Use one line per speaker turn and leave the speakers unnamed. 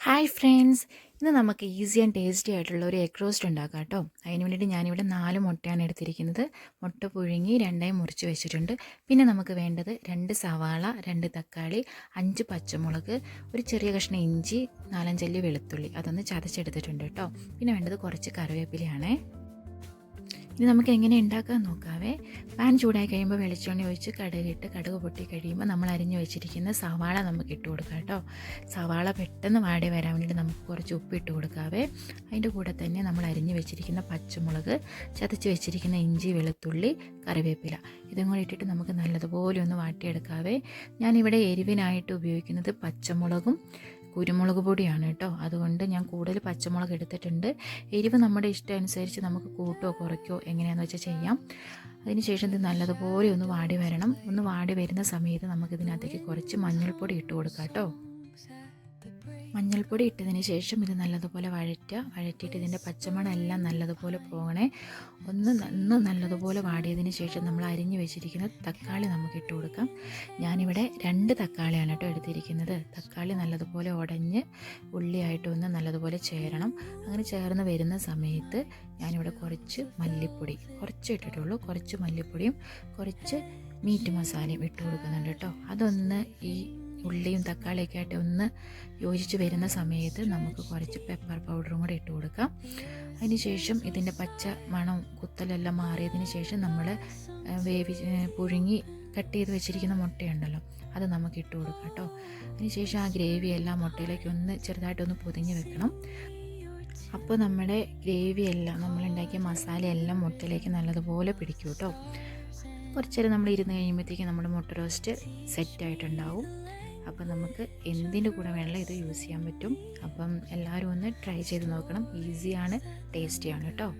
Hi friends. ഇന്ന് നമുക്ക് easy and tasty ആയിട്ടുള്ള ഒരു എഗ് റോസ്റ്റ് ഉണ്ടാക്കാം കേട്ടോ. അതിന് വേണ്ടിയിട്ട് ഞാനിവിടെ നാല് മുട്ടയാണ് എടുത്തിരിക്കുന്നത്. മുട്ട പുഴുങ്ങി രണ്ടായി മുറിച്ച് വെച്ചിട്ടുണ്ട്. പിന്നെ നമുക്ക് വേണ്ടത് രണ്ട് സവാള രണ്ട് തക്കാളി അഞ്ച് പച്ചമുളക് ഒരു ചെറിയ കഷ്ണം ഇഞ്ചി നാലഞ്ചല്ലി വെളുത്തുള്ളി. അതൊന്ന് ചതച്ചെടുത്തിട്ടുണ്ട് കേട്ടോ. പിന്നെ വേണ്ടത് കുറച്ച് കറിവേപ്പിലയാണേ. ഇനി നമുക്ക് എങ്ങനെ ഉണ്ടാക്കാൻ നോക്കാവേ. പാൻ ചൂടായി കഴിയുമ്പോൾ വെളിച്ചെണ്ണ ഒഴിച്ച് കടുകിട്ട് കടുക് പൊട്ടി കഴിയുമ്പോൾ നമ്മൾ അരിഞ്ഞു വെച്ചിരിക്കുന്ന സവാള നമുക്ക് ഇട്ട് കൊടുക്കാം കേട്ടോ. സവാള പെട്ടെന്ന് വാടി വരാൻ വേണ്ടിയിട്ട് നമുക്ക് കുറച്ച് ഉപ്പ് ഇട്ട് കൊടുക്കാവേ. അതിന്റെ കൂടെ തന്നെ നമ്മൾ അരിഞ്ഞു വെച്ചിരിക്കുന്ന പച്ചമുളക് ചതച്ച് വെച്ചിരിക്കുന്ന ഇഞ്ചി വെളുത്തുള്ളി കറിവേപ്പില ഇതും കൂടി ഇട്ടിട്ട് നമുക്ക് നല്ലതുപോലെ ഒന്ന് വാട്ടിയെടുക്കാവേ. ഞാനിവിടെ എരിവിനായിട്ട് ഉപയോഗിക്കുന്നത് പച്ചമുളകും കുരുമുളക് പൊടിയാണ് കേട്ടോ. അതുകൊണ്ട് ഞാൻ കൂടുതൽ പച്ചമുളക് എടുത്തിട്ടുണ്ട്. എരിവ് നമ്മുടെ ഇഷ്ടം അനുസരിച്ച് നമുക്ക് കൂട്ടോ കുറയ്ക്കോ എങ്ങനെയാണെന്ന് വെച്ചാൽ ചെയ്യാം. അതിനുശേഷം ഇത് നല്ലതുപോലെ ഒന്ന് വാടി വരണം. ഒന്ന് വാടി വരുന്ന സമയത്ത് നമുക്കിതിനകത്തേക്ക് കുറച്ച് മഞ്ഞൾപ്പൊടി ഇട്ട് കൊടുക്കാം കേട്ടോ. മഞ്ഞൾപ്പൊടി ഇട്ടതിന് ശേഷം ഇത് നല്ലതുപോലെ വഴറ്റുക വഴറ്റിയിട്ട് ഇതിന്റെ പച്ചമണം എല്ലാം നല്ലതുപോലെ പോകണേ. ഒന്ന് ഒന്ന് നല്ലതുപോലെ വാടിയതിന് ശേഷം നമ്മൾ അരിഞ്ഞു വെച്ചിരിക്കുന്ന തക്കാളി നമുക്ക് ഇട്ട് കൊടുക്കാം. ഞാനിവിടെ രണ്ട് തക്കാളിയാണ് കേട്ടോ എടുത്തിരിക്കുന്നത്. തക്കാളി നല്ലതുപോലെ ഉടഞ്ഞ് ഉള്ളിയായിട്ട് ഒന്ന് നല്ലതുപോലെ ചേരണം. അങ്ങനെ ചേർന്ന് വരുന്ന സമയത്ത് ഞാനിവിടെ കുറച്ച് മല്ലിപ്പൊടി കുറച്ച് ഇട്ടിട്ടുള്ളൂ. കുറച്ച് മല്ലിപ്പൊടിയും കുറച്ച് മീറ്റ് മസാലയും ഇട്ട് കൊടുക്കുന്നുണ്ട് കേട്ടോ. അതൊന്ന് ഈ ഉള്ളിയും തക്കാളിയൊക്കെ ആയിട്ട് ഒന്ന് യോജിച്ച് വരുന്ന സമയത്ത് നമുക്ക് കുറച്ച് പെപ്പർ പൗഡറും കൂടെ ഇട്ട് കൊടുക്കാം. അതിനുശേഷം ഇതിന്റെ പച്ച മണം കുത്തലെല്ലാം മാറിയതിന് ശേഷം നമ്മൾ വേവി പുഴുങ്ങി കട്ട് ചെയ്ത് വെച്ചിരിക്കുന്ന മുട്ടയുണ്ടല്ലോ അത് നമുക്ക് ഇട്ട് കൊടുക്കാം കേട്ടോ അതിനുശേഷം ആ ഗ്രേവി എല്ലാം മുട്ടയിലേക്ക് ഒന്ന് ചെറുതായിട്ടൊന്ന് പൊതിഞ്ഞ് വെക്കണം. അപ്പോൾ നമ്മുടെ ഗ്രേവി എല്ലാം നമ്മളുണ്ടാക്കിയ മസാല എല്ലാം മുട്ടയിലേക്ക് നല്ലതുപോലെ പിടിക്കും കേട്ടോ കുറച്ചേരം നമ്മൾ ഇരുന്ന് കഴിയുമ്പോഴത്തേക്കും നമ്മുടെ മുട്ട റോസ്റ്റ് സെറ്റായിട്ടുണ്ടാവും അപ്പം നമുക്ക് എന്തിന്റെ കൂടെ വേണമെങ്കിലും ഇത് യൂസ് ചെയ്യാൻ പറ്റും. അപ്പം എല്ലാവരും ഒന്ന് ട്രൈ ചെയ്ത് നോക്കണം. ഈസിയാണ് ടേസ്റ്റിയാണ് കേട്ടോ.